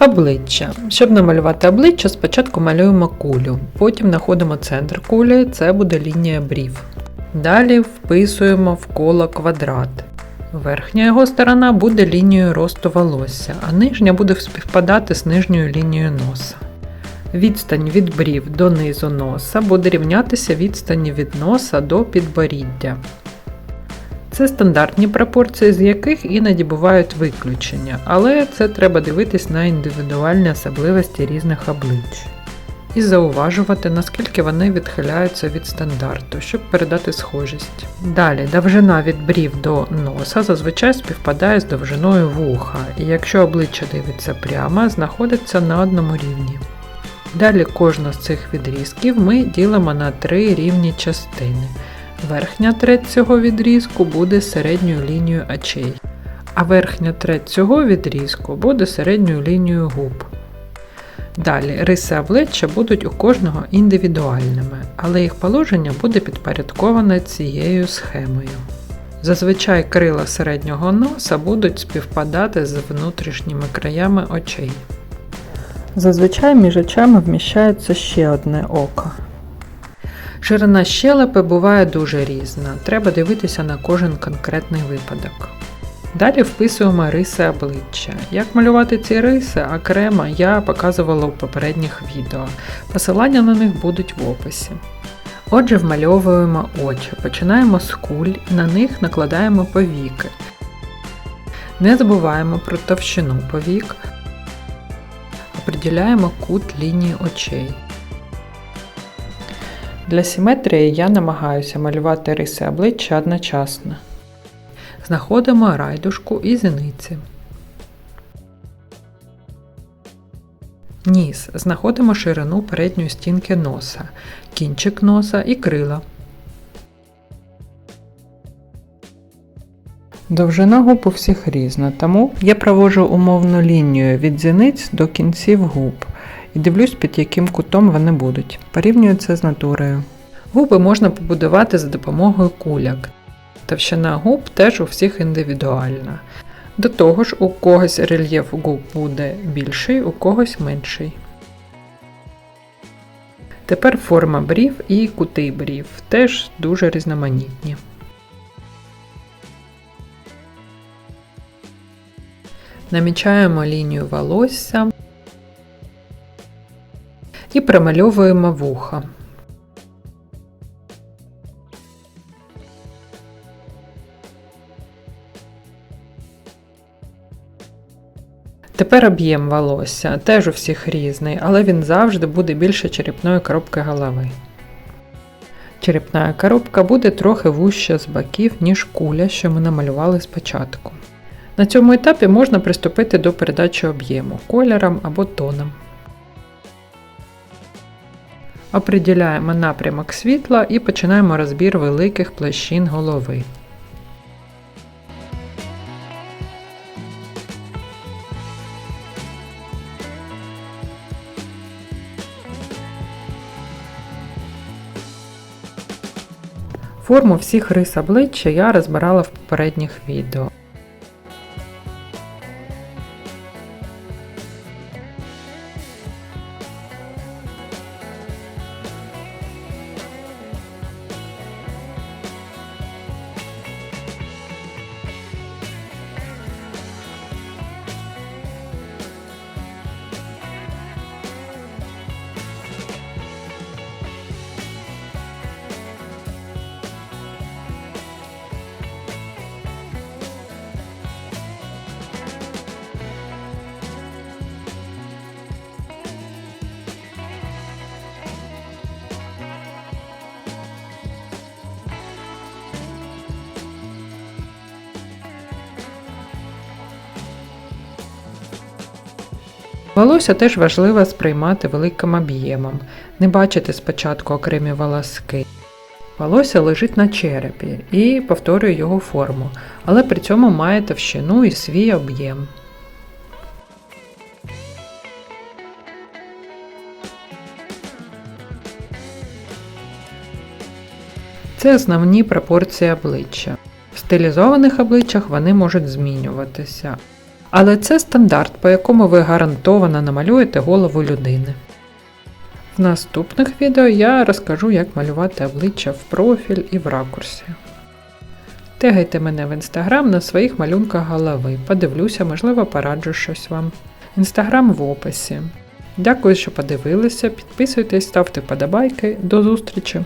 Обличчя. Щоб намалювати обличчя, спочатку малюємо кулю, потім знаходимо центр кулі, це буде лінія брів. Далі вписуємо в коло квадрат. Верхня його сторона буде лінією росту волосся, а нижня буде співпадати з нижньою лінією носа. Відстань від брів до низу носа буде рівнятися відстані від носа до підборіддя. Це стандартні пропорції, з яких іноді бувають виключення, але це треба дивитись на індивідуальні особливості різних облич. І зауважувати, наскільки вони відхиляються від стандарту, щоб передати схожість. Далі, довжина від брів до носа зазвичай співпадає з довжиною вуха, і якщо обличчя дивиться прямо, знаходиться на одному рівні. Далі кожну з цих відрізків ми ділимо на три рівні частини. Верхня треть цього відрізку буде середньою лінією очей, а верхня треть цього відрізку буде середньою лінією губ. Далі риси обличчя будуть у кожного індивідуальними, але їх положення буде підпорядковане цією схемою. Зазвичай крила середнього носа будуть співпадати з внутрішніми краями очей. Зазвичай між очами вміщається ще одне око. Ширина щелепи буває дуже різна, треба дивитися на кожен конкретний випадок. Далі вписуємо риси обличчя. Як малювати ці риси окремо я показувала у попередніх відео. Посилання на них будуть в описі. Отже, вмальовуємо очі. Починаємо з куль, на них накладаємо повіки. Не забуваємо про товщину повік. Определяємо кут лінії очей. Для симетрії я намагаюся малювати риси обличчя одночасно. Знаходимо райдушку і зіниці. Ніс. Знаходимо ширину передньої стінки носа, кінчик носа і крила. Довжина губ у всіх різна, тому я проводжу умовну лінію від зіниць до кінців губ і дивлюсь, під яким кутом вони будуть. Порівнюю це з натурою. Губи можна побудувати за допомогою куляк. Товщина губ теж у всіх індивідуальна. До того ж, у когось рельєф губ буде більший, у когось менший. Тепер форма брів і кути брів теж дуже різноманітні. Намічаємо лінію волосся і промальовуємо вуха. Тепер об'єм волосся теж у всіх різний, але він завжди буде більше черепної коробки голови. Черепна коробка буде трохи вужча з боків, ніж куля, що ми намалювали спочатку. На цьому етапі можна приступити до передачі об'єму кольором або тоном. Оприділяємо напрямок світла і починаємо розбір великих площин голови. Форму всіх рис обличчя я розбирала в попередніх відео. Волосся теж важливо сприймати великим об'ємом, не бачити спочатку окремі волоски. Волосся лежить на черепі і повторює його форму, але при цьому має товщину і свій об'єм. Це основні пропорції обличчя. В стилізованих обличчях вони можуть змінюватися. Але це стандарт, по якому ви гарантовано намалюєте голову людини. В наступних відео я розкажу, як малювати обличчя в профіль і в ракурсі. Тегайте мене в інстаграм на своїх малюнках голови. Подивлюся, можливо, пораджу щось вам. Інстаграм в описі. Дякую, що подивилися. Підписуйтесь, ставте подобайки. До зустрічі!